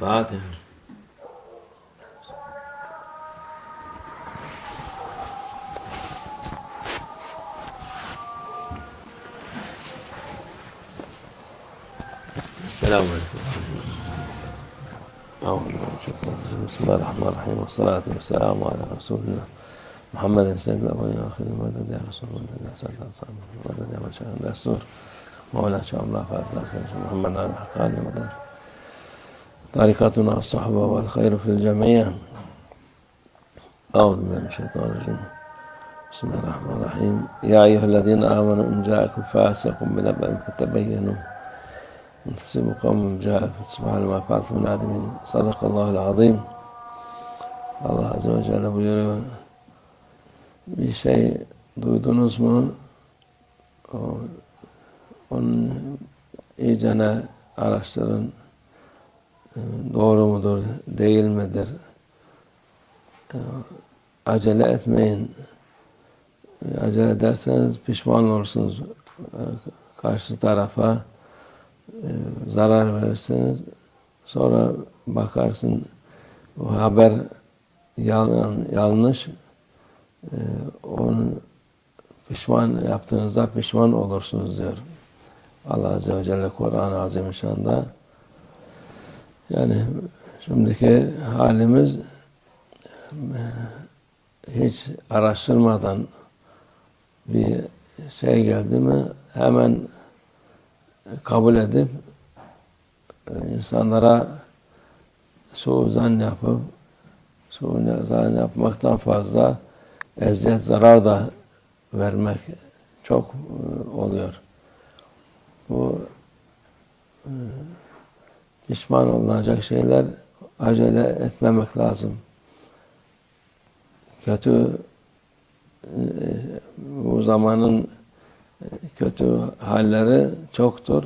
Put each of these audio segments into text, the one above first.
Fatiha. السلام عليكم. بسم الله الرحمن الرحيم. والصلاة والسلام على رسول الله محمد سيد الأولين والآخرين مدد يا رسول مدد يا سيد الأنصار. مدد يا من شاء دستور مولانا شاء الله فاز محمد على الحقاني مدد. طريقتنا الصحبة والخير في الجميع. أعوذ بالله من الشيطان الرجيم. بسم الله الرحمن الرحيم. يا أيها الذين آمنوا إن جاءكم فاسق بنبأ فتبينوا. أن تصيبوا قوم بجهالة فتصبحوا على ما فعلتم نادمين. صدق الله العظيم. Allah Azze ve Celle buyuruyor bir şey duydunuz mu onun iyicene araştırın doğru mudur değil midir? Acele etmeyin. Acele ederseniz pişman olursunuz. Karşı tarafa zarar verirsiniz. Sonra bakarsın o haber yalan, yanlış. E, onun pişman yaptığınızda pişman olursunuz diyor. Allah Azze ve Celle Kur'an-ı Azimüşşan'da yani şimdiki halimiz hiç araştırmadan bir şey geldi mi hemen kabul edip insanlara suuzan yapıp suuzan yapmaktan fazla eziyet zarar da vermek çok oluyor. Bu pişman olunacak şeyler acele etmemek lazım. Kötü bu zamanın kötü halleri çoktur.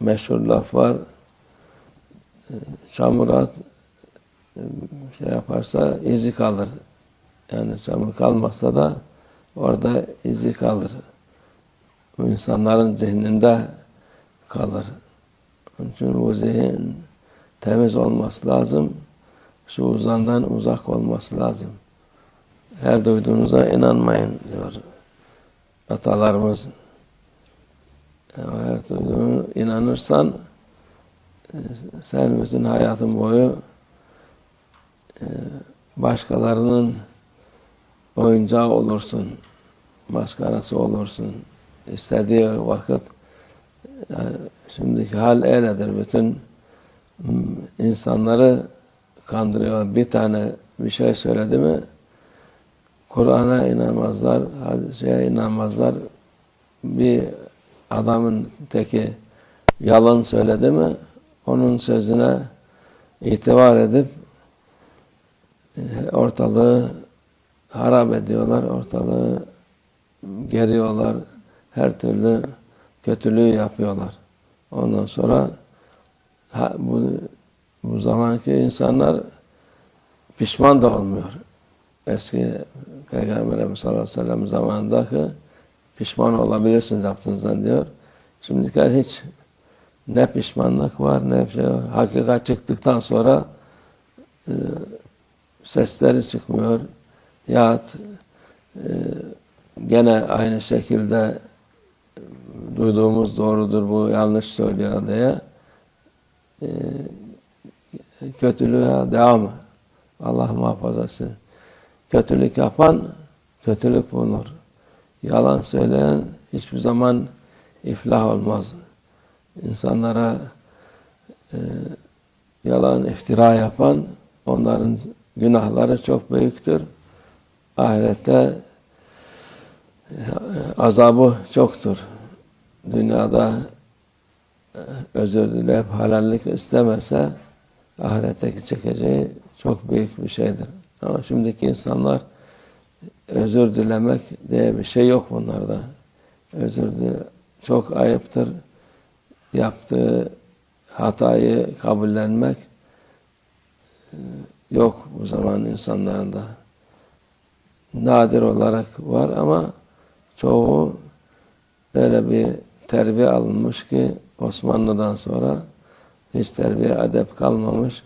Meşhur laf var. Çamur at şey yaparsa izi kalır. Yani çamur kalmazsa da orada izi kalır. Bu insanların zihninde kalır. Onun için bu zihin temiz olması lazım. Şu uzandan uzak olması lazım. Her duyduğunuza inanmayın diyor atalarımız. Her duyduğuna inanırsan sen bütün hayatın boyu başkalarının oyuncağı olursun. Başkarası olursun. İstediği vakit şimdiki hal öyledir. Bütün insanları kandırıyor. Bir tane bir şey söyledi mi Kur'an'a inanmazlar, hadise inanmazlar. Bir adamın teki yalan söyledi mi onun sözüne itibar edip ortalığı harap ediyorlar, ortalığı geriyorlar, her türlü kötülüğü yapıyorlar. Ondan sonra bu, bu zamanki insanlar pişman da olmuyor. Eski Peygamber Efendimiz sallallahu aleyhi ve sellem zamanındaki pişman olabilirsiniz yaptığınızdan diyor. Şimdikiler hiç ne pişmanlık var ne şey var. Hakikat çıktıktan sonra e, sesleri çıkmıyor. Yahut e, gene aynı şekilde duyduğumuz doğrudur bu yanlış söylüyor diye e, kötülüğe devam. Allah muhafaza etsin. Kötülük yapan kötülük bulur. Yalan söyleyen hiçbir zaman iflah olmaz. İnsanlara e, yalan iftira yapan onların günahları çok büyüktür. Ahirette e, azabı çoktur. Dünyada e, özür dileyip halallik istemese ahiretteki çekeceği çok büyük bir şeydir. Ama şimdiki insanlar özür dilemek diye bir şey yok bunlarda. Özür dile çok ayıptır. Yaptığı hatayı kabullenmek yok bu zaman insanlarında. Nadir olarak var ama çoğu böyle bir terbiye alınmış ki Osmanlı'dan sonra hiç terbiye edep kalmamış,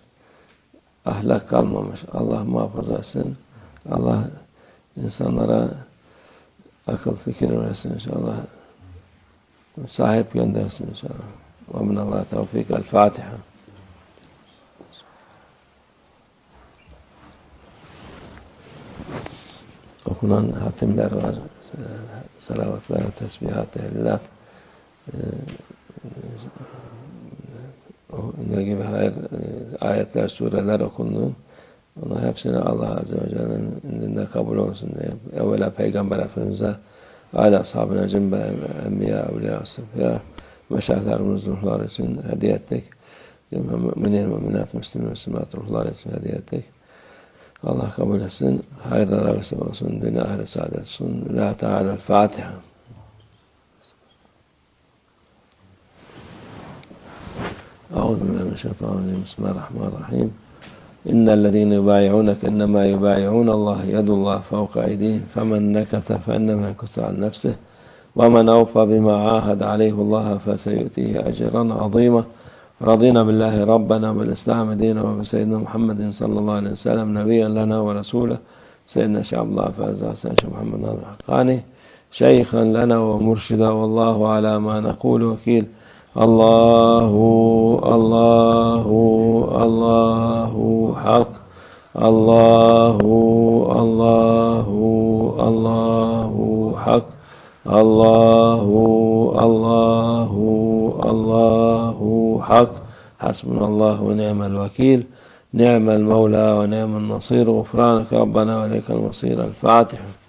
ahlak kalmamış. Allah muhafaza etsin. Allah insanlara akıl fikir versin inşallah. Sahip göndersin inşallah. Ve minallah tevfik. El Fatiha. okunan hatimler var. Salavatlar, tesbihat, ehlilat. Ne gibi hayır ayetler, sureler okundu. Onlar hepsini Allah Azze ve Celle'nin indinde kabul olsun diye. Evvela Peygamber Efendimiz'e, aile ashabına, cümbe, enbiya, evliya, sıfya, meşahlarımız ruhlar için hediye ettik. Müminin, müminat, müslümin, müslümat ruhlar için hediye ettik. Allah kabul etsin. Hayırlara vesile olsun. Dini ahli saadet olsun. La Teala Fatiha. أعوذ بالله من الشيطان الرجيم. بسم الله الرحمن الرحيم. إن الذين يبايعونك إنما يبايعون الله يد الله فوق أيديهم. فمن نكث فإنما ينكث عن نفسه. ومن أوفى بما عاهد عليه الله فسيؤتيه أجرا عظيما. رضينا بالله ربنا بالإسلام دينا وبسيدنا محمد صلى الله عليه وسلم نبيا لنا ورسولا سيدنا شيخ عبد الله حسن شيخ محمد ناظر حقاني شيخا لنا ومرشدا. والله على ما نقول وكيل. الله الله الله حق الله الله الله حق الله الله الله حق حسبنا الله ونعم الوكيل نعم المولى ونعم النصير غفرانك ربنا وإليك المصير الفاتحة